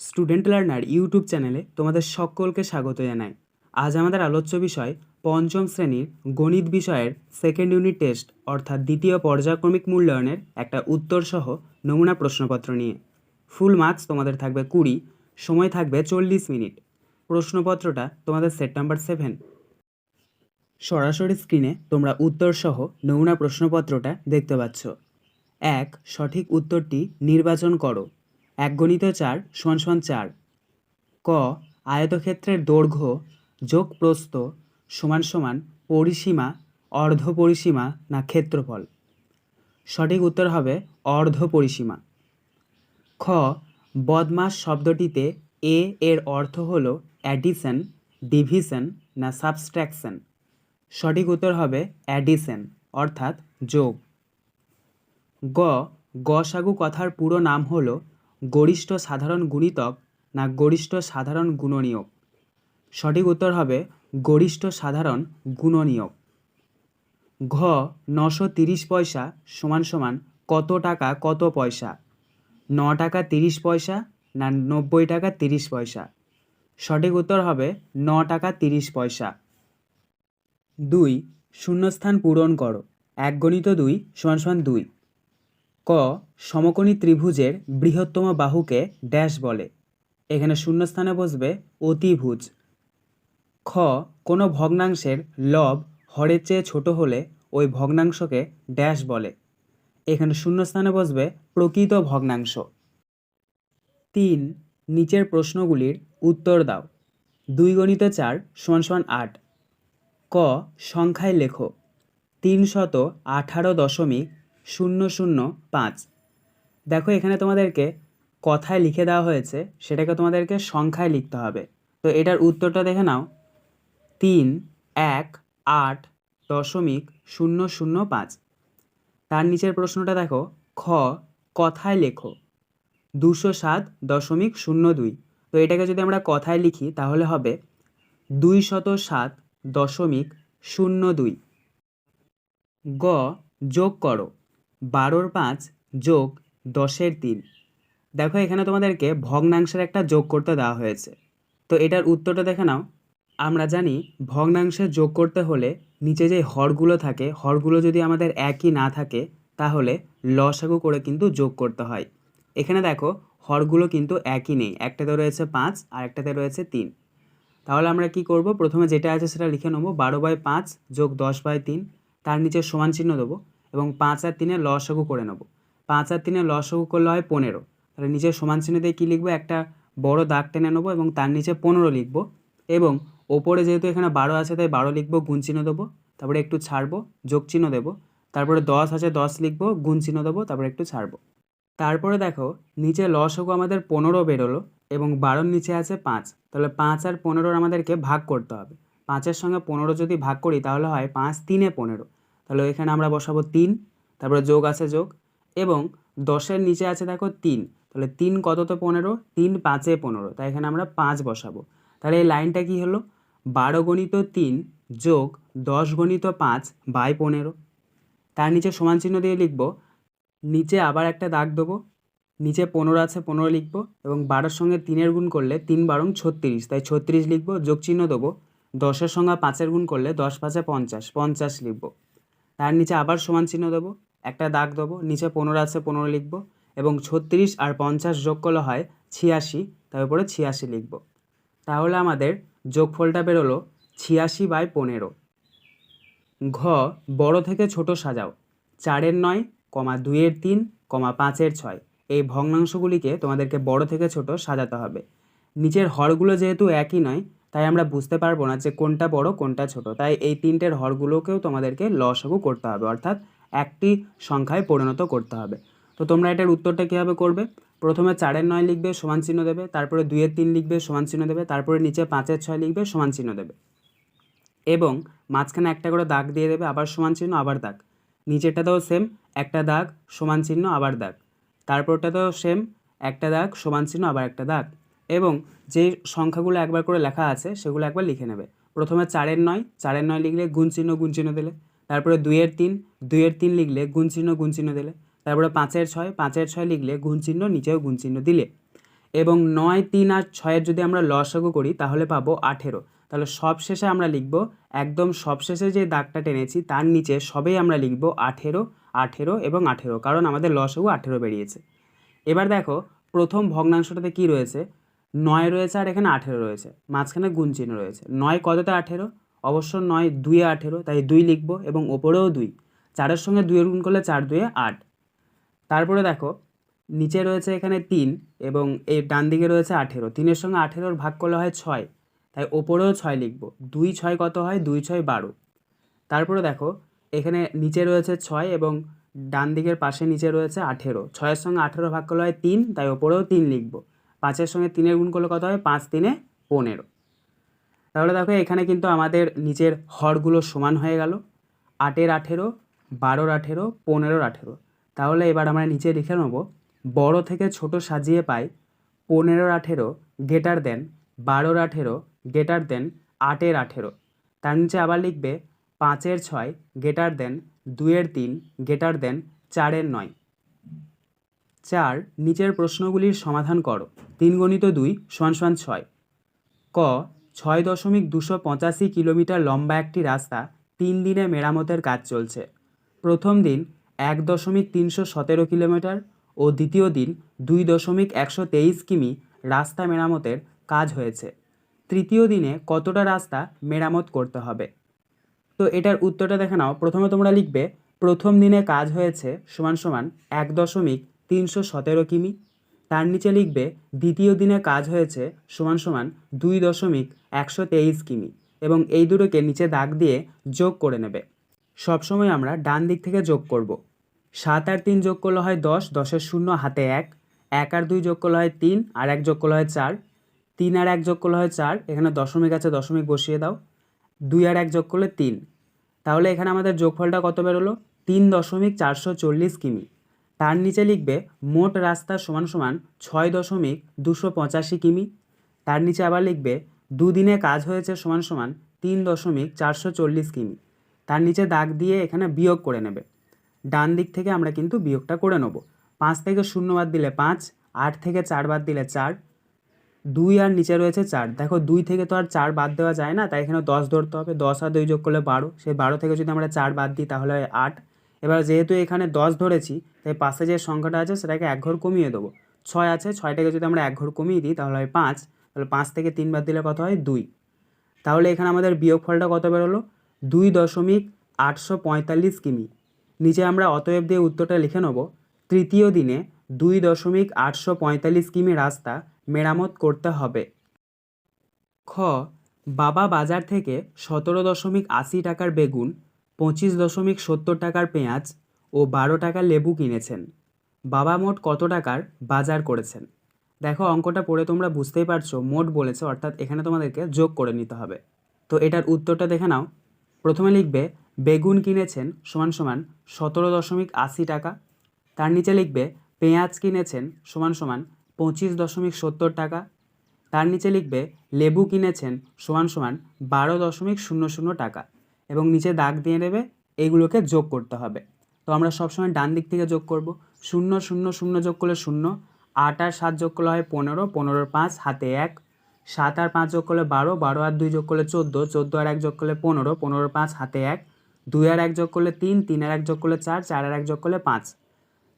Student learner YouTube চ্যানেলে তোমাদের সকলকে স্বাগত জানাই। আজ আমাদের আলোচ্য বিষয় পঞ্চম শ্রেণির গণিত বিষয়ের সেকেন্ড ইউনিট টেস্ট অর্থাৎ দ্বিতীয় পর্যায়ক্রমিক মূল্যায়নের একটা উত্তরসহ নমুনা প্রশ্নপত্র নিয়ে। ফুল মার্কস তোমাদের থাকবে কুড়ি, সময় থাকবে চল্লিশ মিনিট। প্রশ্নপত্রটা তোমাদের সেট নাম্বার সেভেন সরাসরি স্ক্রিনে তোমরা উত্তরসহ নমুনা প্রশ্নপত্রটা দেখতে পাচ্ছ। এক, সঠিক উত্তরটি নির্বাচন করো। এক গণিত চার সমান সমান চার। ক, আয়তক্ষেত্রের দৈর্ঘ্য যোগ প্রস্থ সমান সমান পরিসীমা, অর্ধ পরিসীমা না ক্ষেত্রফল। সঠিক উত্তর হবে অর্ধ পরিসীমা। খ, বদমাস শব্দটিতে এ এর অর্থ হল অ্যাডিশন ডিভিশন না সাবস্ট্র্যাকশন। সঠিক উত্তর হবে অ্যাডিশন অর্থাৎ যোগ। গ, গসাগু কথার পুরো নাম হলো গরিষ্ঠ সাধারণ গুণিতক না গরিষ্ঠ সাধারণ গুণনীয়ক? সঠিক উত্তর হবে গরিষ্ঠ সাধারণ গুণনীয়ক। ঘ, নশো তিরিশ পয়সা সমান সমান কত টাকা কত পয়সা? ন টাকা তিরিশ পয়সা না নব্বই টাকা তিরিশ পয়সা? সঠিক উত্তর হবে ন টাকা তিরিশ পয়সা। দুই, শূন্যস্থান পূরণ করো। এক গণিত দুই সমান সমান দুই। ক, সমকোণী ত্রিভুজের বৃহত্তম বাহুকে ড্যাশ বলে। এখানে শূন্যস্থানে বসবে অতিভুজ। খ, কোনো ভগ্নাংশের লব হরের চেয়ে ছোট হলে ওই ভগ্নাংশকে ড্যাশ বলে। এখানে শূন্যস্থানে বসবে প্রকৃত ভগ্নাংশ। তিন, নিচের প্রশ্নগুলির উত্তর দাও। দুই গণিত চার, সমান সমান আট। ক, সংখ্যায় লেখো। তিনশত আঠারো দশমিক শূন্য শূন্য পাঁচ। দেখো এখানে তোমাদেরকে কথায় লিখে দেওয়া হয়েছে, সেটাকে তোমাদেরকে সংখ্যায় লিখতে হবে। তো এটার উত্তরটা দেখে নাও। তিন, এক, আট, দশমিক, শূন্য শূন্য পাঁচ। তার নিচের প্রশ্নটা দেখো। খ, কথায় লেখো। দুশো সাত, দশমিক, শূন্য দুই। তো এটাকে যদি আমরা কথায় লিখি, তাহলে হবে দুই শত সাত, দশমিক, শূন্য দুই। গ, যোগ করো। বারোর পাঁচ যোগ দশের তিন। দেখো এখানে তোমাদেরকে ভগ্নাংশের একটা যোগ করতে দেওয়া হয়েছে। তো এটার উত্তরটা দেখে নাও। আমরা জানি ভগ্নাংশে যোগ করতে হলে নিচে যে হরগুলো থাকে, হরগুলো যদি আমাদের একই না থাকে, তাহলে লসাগু করে কিন্তু যোগ করতে হয়। এখানে দেখো হরগুলো কিন্তু একই নেই, একটাতে রয়েছে পাঁচ আর একটাতে রয়েছে তিন। তাহলে আমরা কি করব? প্রথমে যেটা আছে সেটা লিখে নেব। বারো বাই পাঁচ যোগ দশ বাই তিন, তার নিচে সমান চিহ্ন দেবো। এবং পাঁচ আর তিনে লসাগু করে নেব। পাঁচ আর তিনে লসাগু করলে হয় পনেরো। তাহলে নিচে সমান চিহ্ন দিয়ে কী লিখব? একটা বড় দাগ টেনে নেব এবং তার নিচে পনেরো লিখব এবং ওপরে যেহেতু এখানে বারো আছে, তাই বারো লিখব, গুণ চিহ্ন দেবো, তারপরে একটু ছাড়বো, যোগ চিহ্ন দেবো, তারপরে দশ আছে, দশ লিখব, গুণ চিহ্ন দেবো, তারপরে একটু ছাড়বো। তারপরে দেখো, নিচে লসগু আমাদের পনেরো বেরোলো এবং বারোর নিচে আছে পাঁচ। তাহলে পাঁচ আর পনেরোর আমাদেরকে ভাগ করতে হবে। পাঁচের সঙ্গে পনেরো যদি ভাগ করি, তাহলে হয় পাঁচ তিনে পনেরো। তাহলে এখানে আমরা বসাবো তিন, তারপরে যোগ আছে যোগ, এবং দশের নিচে আছে দেখো তিন, তাহলে তিন কততে পনেরো? তিন পাঁচে পনেরো, তাই এখানে আমরা পাঁচ বসাবো। তাহলে এই লাইনটা কি হলো? বারো গণিত তিন যোগ দশ গণিত পাঁচ বাই পনেরো। তার নিচে সমান চিহ্ন দিয়ে লিখব, নিচে আবার একটা দাগ দেবো, নিচে পনেরো আছে পনেরো লিখব, এবং বারোর সঙ্গে তিনের গুণ করলে তিন বারং ছত্রিশ, তাই ছত্রিশ লিখব, যোগ চিহ্ন দেবো, দশের সঙ্গে পাঁচের গুণ করলে দশ পাঁচে পঞ্চাশ পঞ্চাশ লিখব। তার নিচে আবার সমান চিহ্ন দেবো, একটা দাগ দেবো, নিচে পনেরো আছে, পনেরো লিখব এবং ছত্রিশ আর পঞ্চাশ যোগ করলে হয় ছিয়াশি তারপরে ছিয়াশি লিখব। তাহলে আমাদের যোগফলটা বেরোলো ছিয়াশি বাই পনেরো। ঘ, বড় থেকে ছোট সাজাও, চারের নয়, কমা দুইয়ের তিন, কমা পাঁচের ছয়। এই ভগ্নাংশগুলিকে তোমাদেরকে বড় থেকে ছোট সাজাতে হবে। নিচের হরগুলো যেহেতু একই নয় তাই আমরা বুঝতে পারব না যে কোনটা বড়, কোনটা ছোট। তাই এই তিনটের হরগুলোকেও তোমাদেরকে লসাগু করতে হবে, অর্থাৎ একটি সংখ্যায় পরিণত করতে হবে। তো তোমরা এটার উত্তরটা কীভাবে করবে? প্রথমে চারের নয় লিখবে, সমান চিহ্ন দেবে, তারপরে দুইয়ের তিন লিখবে, সমান চিহ্ন দেবে, তারপরে নিচে পাঁচের ছয় লিখবে, সমান চিহ্ন দেবে। এবং মাঝখানে একটা করে দাগ দিয়ে দেবে, আবার সমান চিহ্ন, আবার দাগ। নিচেরটাতেও সেম একটা দাগ, সমান চিহ্ন, আবার দাগ। তারপরটাতেও সেম একটা দাগ, সমান চিহ্ন, আবার একটা দাগ। এবং যে সংখ্যাগুলো একবার করে লেখা আছে, সেগুলো একবার লিখে নেবে। প্রথমে চারের নয় চারের নয় লিখলে গুণ চিহ্ন গুণ চিহ্ন দিলে। তারপরে দুইয়ের তিন দুইয়ের তিন লিখলে গুণ চিহ্ন গুণ চিহ্ন দিলে। তারপরে পাঁচের ছয় পাঁচের ছয় লিখলে গুণ চিহ্ন, নিচেও গুণ চিহ্ন দিলে। এবং নয়, তিন আর ছয়ের যদি আমরা লসাগু করি, তাহলে পাবো আঠেরো। তাহলে সবশেষে আমরা লিখব, একদম সবশেষে যে দাগটা টেনেছি, তার নিচে সবেই আমরা লিখব আঠেরো আঠেরো এবং আঠেরো। কারণ আমাদের লসাগু আঠেরো বেরিয়েছে। এবার দেখো, প্রথম ভগ্নাংশটাতে কি রয়েছে? নয় রয়েছে আর এখানে আঠেরো রয়েছে। মাঝখানে গুণ চিহ্ন রয়েছে। নয় কততে আঠেরো? অবশ্য নয় দুইয়ে আঠেরো, তাই দুই লিখব এবং ওপরেও দুই। চারের সঙ্গে দুইয়ের গুণ করলে চার দুয়ে আট। তারপরে দেখো, নিচে রয়েছে এখানে তিন এবং এই ডান দিকে রয়েছে আঠেরো। তিনের সঙ্গে আঠেরোর ভাগ করলে হয় ছয়, তাই ওপরেও ছয় লিখব। দুই ছয় কত হয়? দুই ছয় বারো। তারপরে দেখো, এখানে নিচে রয়েছে ছয় এবং ডান দিকের পাশে নিচে রয়েছে আঠেরো। ছয়ের সঙ্গে আঠেরো ভাগ করলে হয় তিন, তাই ওপরেও তিন লিখব। পাঁচের সঙ্গে তিনের গুণ করলে কত হয় পাঁচ তিনে পনেরো। তাহলে দেখো, এখানে কিন্তু আমাদের নিচের হরগুলো সমান হয়ে গেল। আটের আঠেরো, বারোর আঠেরো, পনেরোর আঠেরো। তাহলে এবার আমরা নিচে লিখে নেব, বড় থেকে ছোট সাজিয়ে পাই, পনেরোর আঠেরো গেটার দেন বারোর আঠেরো গেটার দেন আটের আঠেরো। তার নিচে আবার লিখবে, পাঁচের ছয় গেটার দেন দুইয়ের তিন গেটার দেন চারের নয়। চার, নিচের প্রশ্নগুলির সমাধান করো। তিন গণিত দুই, সমান সমান ছয়। ক, ছয় দশমিক দুশো পঁচাশি কিলোমিটার লম্বা একটি রাস্তা, তিন দিনে মেরামতের কাজ চলছে। প্রথম দিন, এক দশমিক তিনশো সতেরো কিলোমিটার ও দ্বিতীয় দিন, দুই দশমিক একশো তেইশ কিমি রাস্তা মেরামতের কাজ হয়েছে। তৃতীয় দিনে কতটা রাস্তা মেরামত করতে হবে? তো এটার উত্তরটা দেখে নাও। প্রথমে তোমরা লিখবে, প্রথম দিনে কাজ হয়েছে সমান সমান এক দশমিক তিনশো সতেরো কিমি। তার নিচে লিখবে, দ্বিতীয় দিনে কাজ হয়েছে সমান সমান দুই দশমিক একশো তেইশ কিমি এবং এই দুটোকে নিচে দাগ দিয়ে যোগ করে নেবে। সবসময় আমরা ডান দিক থেকে যোগ করব। সাত আর তিন যোগ করলে হয় দশ, দশের শূন্য হাতে এক। এক আর দুই যোগ করলে হয় তিন, আর এক যোগ করলে হয় চার। তিন আর এক যোগ করলে হয় চার, এখানে দশমিক আছে, দশমিক বসিয়ে দাও। দুই আর এক যোগ করলে তিন। তাহলে এখানে আমাদের যোগফলটা কত বেরোলো? তিন দশমিক চারশো চল্লিশ কিমি। তার নিচে লিখবে, মোট রাস্তা সমান সমান ছয় দশমিক দুশো পঁচাশি কিমি। তার নিচে আবার লিখবে, দুদিনে কাজ হয়েছে সমান সমান তিন দশমিক চারশো চল্লিশ কিমি। তার নিচে দাগ দিয়ে এখানে বিয়োগ করে নেবে। ডান দিক থেকে আমরা কিন্তু বিয়োগটা করে নেব। পাঁচ থেকে শূন্য বাদ দিলে পাঁচ, আট থেকে চার বাদ দিলে চার, দুই আর নিচে রয়েছে চার। দেখো, দুই থেকে তো আর চার বাদ দেওয়া যায় না, তাই এখানে দশ ধরতে হবে। দশ আর দুই যোগ করলে বারো। সেই বারো থেকে যদি আমরা চার বাদ দিই, তাহলে আট। এবার যেহেতু এখানে দশ ধরেছি, তাই পাশে যে সংখ্যাটা আছে সেটাকে এক ঘর কমিয়ে দেবো। ছয় আছে, ছয়টাকে যদি আমরা এক ঘর কমিয়ে দিই, তাহলে হয় পাঁচ। তাহলে পাঁচ থেকে তিন বাদ দিলে কত হয়? দুই। তাহলে এখানে আমাদের বিয়োগফলটা কত বেরোলো? দুই দশমিক আটশো পঁয়তাল্লিশ কিমি। নিচে আমরা অতএব দিয়ে উত্তরটা লিখে নেব। তৃতীয় দিনে দুই দশমিক আটশো পঁয়তাল্লিশ কিমি রাস্তা মেরামত করতে হবে। খ, বাবা বাজার থেকে সতেরো দশমিক আশি টাকার বেগুন পঁচিশ দশমিক সত্তর টাকার পেঁয়াজ ও বারো টাকার লেবু কিনেছেন। বাবা মোট কত টাকার বাজার করেছেন? দেখো, অঙ্কটা পড়ে তোমরা বুঝতেই পারছ, মোট বলেছে, অর্থাৎ এখানে তোমাদেরকে যোগ করে নিতে হবে। তো এটার উত্তরটা দেখে নাও। প্রথমে লিখবে, বেগুন কিনেছেন সমান সমান সতেরো দশমিক আশি টাকা। তার নিচে লিখবে, পেঁয়াজ কিনেছেন সমান সমান পঁচিশ দশমিক সত্তর টাকা। তার নিচে লিখবে, লেবু কিনেছেন সমান সমান বারো দশমিক শূন্য শূন্য টাকা। এবং নিচে দাগ দিয়ে নেবে এইগুলোকে যোগ করতে হবে। তো আমরা সবসময় ডান দিক থেকে যোগ করব। শূন্য শূন্য শূন্য যোগ করলে শূন্য। আট আর সাত যোগ করলে হয় পনেরো পনেরোর পাঁচ, হাতে এক। সাত আর পাঁচ যোগ করলে বারো বারো আর দুই যোগ করলে চোদ্দ চোদ্দ আর এক যোগ করলে পনেরো পনেরোর পাঁচ, হাতে এক। দুই আর এক যোগ করলে তিন তিন আর এক যোগ করলে চার চার আর এক যোগ করলে পাঁচ।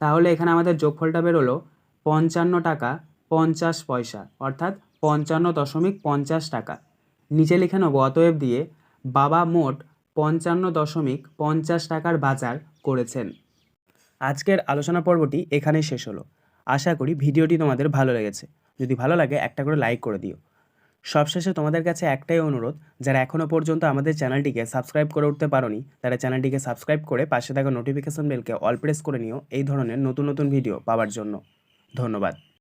তাহলে এখানে আমাদের যোগফলটা বেরোলো পঞ্চান্ন টাকা পঞ্চাশ পয়সা, অর্থাৎ পঞ্চান্ন দশমিক পঞ্চাশ টাকা। নিচে লিখে নেব, অতএব দিয়ে বাবা মোট পঞ্চান্ন দশমিক পঞ্চাশ টাকার বাজার করেছেন। আজকের আলোচনা পর্বটি এখানেই শেষ হলো। আশা করি ভিডিওটি তোমাদের ভালো লেগেছে। যদি ভালো লাগে একটা করে লাইক করে দিও। সবশেষে তোমাদের কাছে একটাই অনুরোধ, যারা এখনও পর্যন্ত আমাদের চ্যানেলটিকে সাবস্ক্রাইব করে উঠতে পারোনি, তারা চ্যানেলটিকে সাবস্ক্রাইব করে পাশে থাকা নোটিফিকেশন বেলকে অল প্রেস করে নিও, এই ধরনের নতুন নতুন ভিডিও পাওয়ার জন্য। ধন্যবাদ।